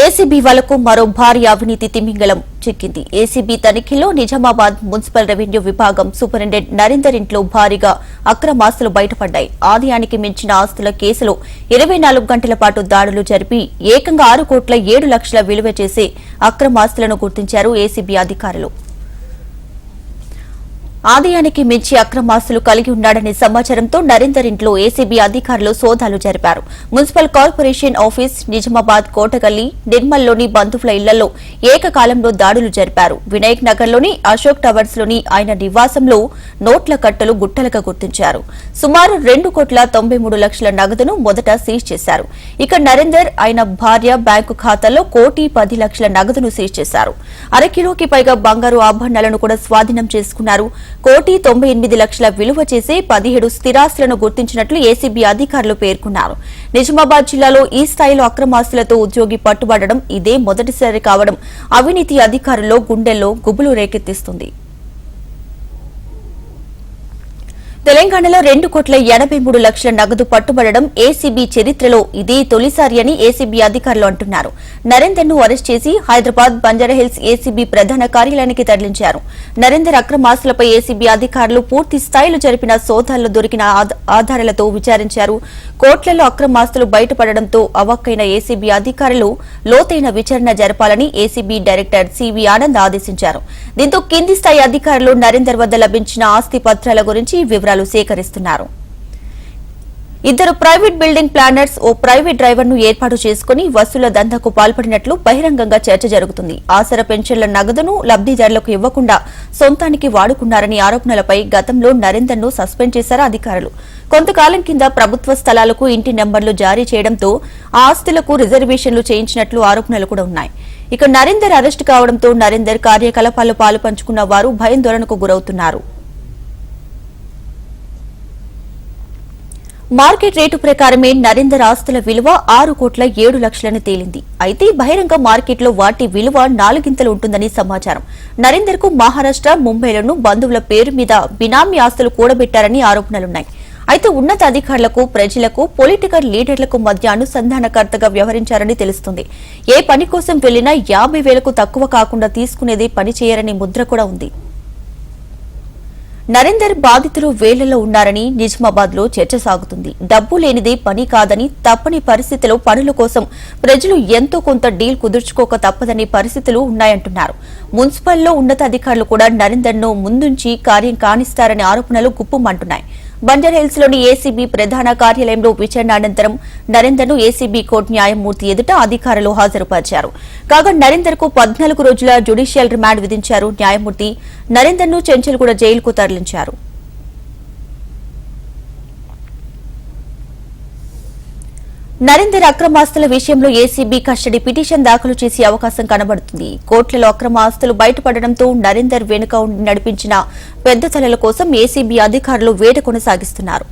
ACB వాళ్ళకు మరో భారీ అవినీతి తిమింగళం చిక్కింది. ఏసీబీ తనిఖీలో నిజామాబాద్ మున్సిపల్ రెవెన్యూ విభాగం సూపరింటెండెంట్ నరేందర్ ఇంట్లో భారీగా అక్రమాస్తులు బయటపడ్డాయి. ఆదాయానికి మించిన ఆస్తుల కేసులో ఇరవై నాలుగు గంటల పాటు దాడులు జరిపి ఏకంగా ఆరు కోట్ల ఏడు లక్షల విలువ చేసే అక్రమాస్తులను గుర్తించారు ఏసీబీ అధికారులు. ఆదాయానికి మించి అక్రమాస్తులు కలిగి ఉన్నాడనే సమాచారంతో నరేందర్ ఇంట్లో ఏసీబీ అధికారులు సోదాలు జరిపారు. Municipal corporation office Nizamabad Kotagalli నిర్మల్లోని బంధువుల ఇళ్ళలో ఏకకాలంలో దాడులు జరిపారు. వినాయక్ నగర్లోని అశోక్ టవర్స్లోని ఆయన నివాసంలో నోట్ల కట్టలు గుట్టలుగా గుర్తించారు. సుమారు రెండు కోట్ల తొంభై మూడు లక్షల నగదును మొదట సీజ్ చేశారు. ఇక నరేందర్ ఆయన భార్య బ్యాంకు ఖాతాలో కోటి పది లక్షల నగదును సీజ్ చేశారు. అరకిలోకి పైగా బంగారు ఆభరణాలను కూడా స్వాధీనం చేసుకున్నారు కోటి తొంభై ఎనిమిది లక్షల విలువ చేసే పదిహేడు స్థిరాస్తులను గుర్తించినట్లు ఏసీబీ అధికారులు పేర్కొన్నారు. నిజామాబాద్ జిల్లాలో ఈ స్థాయిలో అక్రమాస్తులతో ఉద్యోగి పట్టుబడడం ఇదే మొదటిసారి కావడం అవినీతి అధికారుల్లో గుండెల్లో గుబులు రేకెత్తిస్తుంది. తెలంగాణలో రెండు కోట్ల ఎనభై మూడు లక్షల నగదు పట్టుబడడం ఏసీబీ చరిత్రలో ఇదే తొలిసారి అని ఏసీబీ అధికారులు అంటున్నారు. నరేందర్ను అరెస్ట్ చేసి హైదరాబాద్ బంజారాహిల్స్ ఏసీబీ ప్రధాన కార్యాలయానికి తరలించారు. నరేందర్ అక్రమాస్తులపై ఏసీబీ అధికారులు పూర్తి స్థాయిలో జరిపిన సోదాల్లో దొరికిన ఆధారాలతో విచారించారు. కోట్లలో అక్రమాస్తులు బయటపడడంతో అవాక్కైన ఏసీబీ అధికారులు లోతైన విచారణ జరపాలని ఏసీబీ డైరెక్టర్ సివి ఆనంద్ ఆదేశించారు. దీంతో కింది స్థాయి అధికారులు నరేందర్ వద్ద లభించిన ఆస్తి పత్రాల గురించి వివరాలు సేకరిస్తున్నారు. ఇద్దరు ప్రైవేట్ బిల్డింగ్ ప్లానర్స్ ఓ ప్రైవేట్ డ్రైవర్ను ఏర్పాటు చేసుకుని వసూల దందాకు పాల్పడినట్లు బహిరంగంగా చర్చ జరుగుతుంది. ఆసర పెన్షన్ల నగదును లబ్దిదారులకు ఇవ్వకుండా సొంతానికి వాడుకున్నారని ఆరోపణలపై గతంలో నరేందర్ను సస్పెండ్ చేశారు అధికారులు. కొంతకాలం కింద ప్రభుత్వ స్థలాలకు ఇంటి నెంబర్లు జారీ చేయడంతో ఆ ఆస్తులకు రిజర్వేషన్లు చేయించినట్లు ఆరోపణలు కూడా ఉన్నాయి. ఇక నరేందర్ అరెస్టు కావడంతో నరేందర్ కార్యకలాపాల్లో పాలుపంచుకున్న వారు భయాందోళనకు గురవుతున్నారు. మార్కెట్ రేటు ప్రకారమే నరేందర్ ఆస్తుల విలువ ఆరు కోట్ల ఏడు లక్షలని తేలింది. అయితే బహిరంగ మార్కెట్లో వాటి విలువ నాలుగింతలు ఉంటుందని సమాచారం. నరేందర్కు మహారాష్ట్ర ముంబైలను బంధువుల పేరు మీద బినామీ ఆస్తులు కూడబెట్టారని ఆరోపణలున్నాయి. అయితే ఉన్నత అధికారులకు ప్రజలకు పొలిటికల్ లీడర్లకు మధ్య అనుసంధానకర్తగా వ్యవహరించారని తెలుస్తుంది. ఏ పని కోసం వెళ్ళినా యాభై వేలకు తక్కువ కాకుండా తీసుకునేది పని చేయరని ముద్ర కూడా ఉంది. నరేందర్ బాధితులు వేళ్ళలో ఉన్నారని నిజామాబాద్లో చర్చ సాగుతుంది. డబ్బు లేనిదే పని కాదని తప్పని పరిస్థితిలో పనుల కోసం ప్రజలు ఎంతో కొంత డీల్ కుదుర్చుకోక తప్పదని పరిస్థితులు ఉన్నాయంటున్నారు. మున్సిపల్లో ఉన్నత అధికారులు కూడా నరేందర్ను ముందుంచి కార్యం కానిస్తారనే ఆరోపణలు గుప్పమంటున్నాయి. బంజారాహిల్స్లోని ఏసీబీ ప్రధాన కార్యాలయంలో విచారణ అనంతరం నరేందర్ను ఏసీబీ కోర్టు న్యాయమూర్తి ఎదుట అధికారులు హాజరుపరిచారు. కాగా నరేందర్కు పద్నాలుగు రోజుల జ్యుడిషియల్ రిమాండ్ విధించారు న్యాయమూర్తి నరేందర్ను చెంచల్గూడ జైలుకు తరలించారు. నరేందర్ అక్రమాస్తుల విషయంలో ఏసీబీ కస్టడీ పిటిషన్ దాఖలు చేసే అవకాశం కనబడుతుంది. కోట్లలో అక్రమ ఆస్తులు బయటపడడంతో నరేందర్ వెనుక ఉండి నడిపించిన పెద్ద తలల కోసం ఏసీబీ అధికారులు వేట కొనసాగిస్తున్నారు.